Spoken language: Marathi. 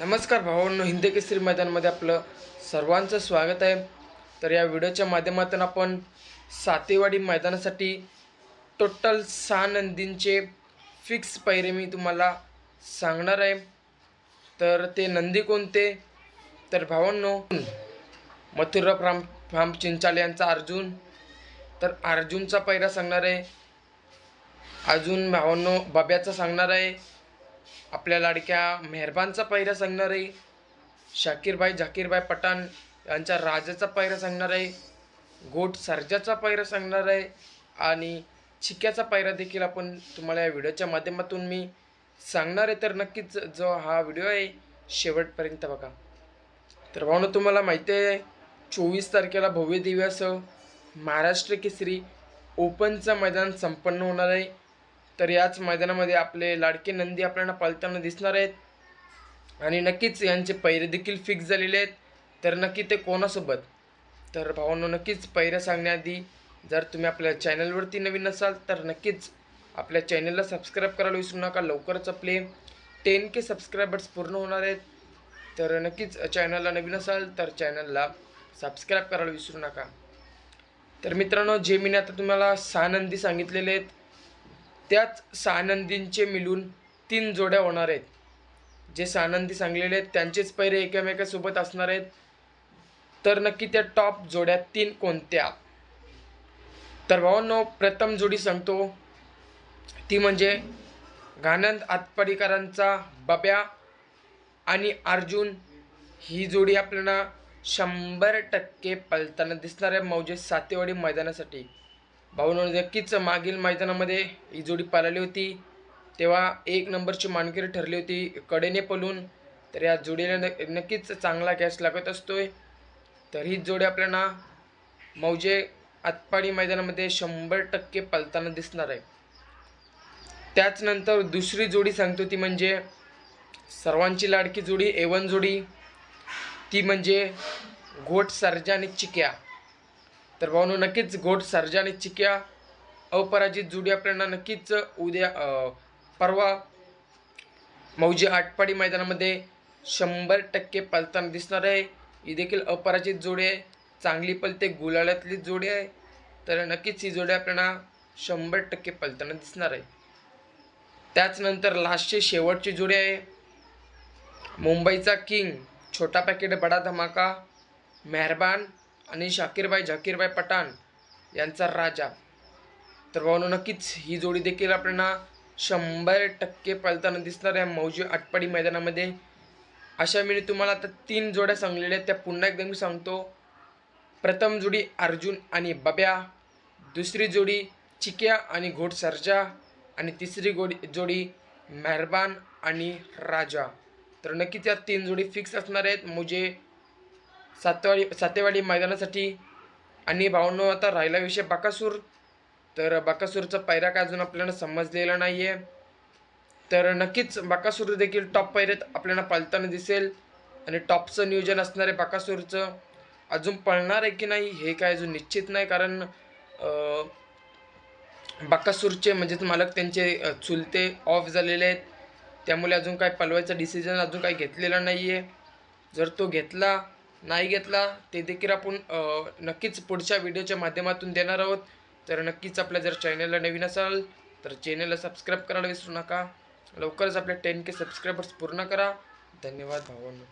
नमस्कार भावांनो हिंदी केसरी मैदानमध्ये आपलं सर्वांचं स्वागत आहे. तर या व्हिडिओच्या माध्यमातून आपण सातेवाडी मैदानासाठी टोटल सहा नंदींचे फिक्स पैरे मी तुम्हाला सांगणार आहे. तर ते नंदी कोणते? तर भावांनो मथुरा फ्राम फ्राम चिंचाले यांचा अर्जुन. तर अर्जुनचा पैरा सांगणार आहे. अजून भावांनो बब्याचा सांगणार आहे. आपल्या लाडक्या मेहरबानचा पैरा सांगणार आहे. शाकीरबाई झाकीरबाई पठाण यांच्या राजाचा पैरा सांगणार आहे. गोट सर्जाचा पैरा सांगणार आहे. आणि चिक्याचा पायरा देखील आपण तुम्हाला या व्हिडिओच्या माध्यमातून मी सांगणार आहे. तर नक्कीच जो हा व्हिडिओ आहे शेवटपर्यंत बघा. तर भावना तुम्हाला माहिती आहे चोवीस तारखेला भव्य दिव्यासह महाराष्ट्र केसरी ओपनचं मैदान संपन्न होणार आहे. तर याच मैदानामध्ये आपले लाडके नंदी आपल्याला पालताना दिसणार आहेत. आणि नक्कीच यांचे पैरे देखील फिक्स झालेले आहेत. तर नक्की ते कोणासोबत? तर भावांनो नक्कीच पैरे सांगण्याआधी जर तुम्ही आपल्या चॅनलवरती नवीन असाल तर नक्कीच आपल्या चॅनलला सबस्क्राईब करायला विसरू नका. लवकरच आपले टेन के सबस्क्रायबर्स पूर्ण होणार आहेत. तर नक्कीच चॅनलला नवीन असाल तर चॅनलला सबस्क्राईब करायला विसरू नका. तर मित्रांनो जे मी आता तुम्हाला सहा नंदी सांगितलेले आहेत त्याच सहानंदींचे मिळून तीन जोड्या होणार आहेत. जे सहानंदी सांगलेले आहेत त्यांचेच पैरे एकमेकासोबत असणार आहेत. तर नक्की त्या टॉप जोड्या तीन कोणत्या? तर भावांनो प्रथम जोडी सांगतो. ती म्हणजे घानंद आतपाडीकरांचा बब्या आणि अर्जुन. ही जोडी आपल्याला शंभर टक्के पलताना दिसणार आहे. मौजे सातेवाडी मैदानासाठी. भाऊनो नक्कीच मागील मैदानामध्ये ही जोडी पाळली होती. तेव्हा एक नंबरची मानकरी ठरली होती कडेने पलून तर या जोडीला न नक्कीच चांगला कॅश लागत असतोय. तर ही जोडी आपल्याला मौजे आतपाडी मैदानामध्ये शंभर टक्के पलताना दिसणार आहे. त्याचनंतर दुसरी जोडी सांगतो ती म्हणजे सर्वांची लाडकी जोडी एवन जोडी. ती म्हणजे घोट सर्जा आणि चिक्या. तर भाऊनो नक्कीच घोट सर्जा आणि चिक्या अपराजित जोडी आपल्याला नक्कीच उद्या परवा मौजी आटपाडी मैदानामध्ये शंभर टक्के पलताना दिसणार आहे. ही देखील अपराजित जोडी आहे. चांगली पलते गुलाळ्यातली जोडी आहे. तर नक्कीच ही जोडी आपल्याला शंभर टक्के पलताना दिसणार आहे. त्याचनंतर लास्टची शेवटची जोडी आहे. मुंबईचा किंग छोटा पॅकेट बडा धमाका मेहरबान आणि शाकीरबाई झाकीरबाई पठाण यांचा राजा. तर भावनो नक्कीच ही जोडी देखील आपल्याला शंभर टक्के पळताना दिसणार आहे. मौजी आटपाडी मैदानामध्ये अशा मी तुम्हाला आता तीन जोड्या सांगलेल्या आहेत. त्या पुन्हा एकदा मी सांगतो. प्रथम जोडी अर्जुन आणि बब्या. दुसरी जोडी चिक्या आणि घोट सर्जा. आणि तिसरी गोडी जोडी मेहरबान आणि राजा. तर नक्कीच या तीन जोडी फिक्स असणार आहेत. मुझे सातवाडी सातेवाडी मैदानासाठी. आणि भावनो आता राहिला विषय बाकासूर. तर बाकासूरचा पायरा काय अजून आपल्याला समजलेला नाही आहे तर नक्कीच बाकासूर देखील टॉप पायऱ्यात आपल्याला पालताना दिसेल. आणि टॉपचं नियोजन असणार आहे बाकासूरचं. अजून पळणार आहे की नाही हे काय अजून निश्चित नाही. कारण बाकासूरचे म्हणजेच मालक त्यांचे चुलते ऑफ झालेले आहेत. त्यामुळे अजून काय पलवायचा डिसिजन अजून काही घेतलेला नाही आहे जर तो घेतला नाही घेतला ते देखील आपण नक्कीच पुढच्या व्हिडिओच्या माध्यमातून देणार आहोत. तर नक्कीच आपल्या जर चॅनलला नवीन असाल तर चॅनलला सबस्क्राईब करायला विसरू नका. लवकरच आपल्या टेन के सबस्क्रायबर्स पूर्ण करा. धन्यवाद भावांना.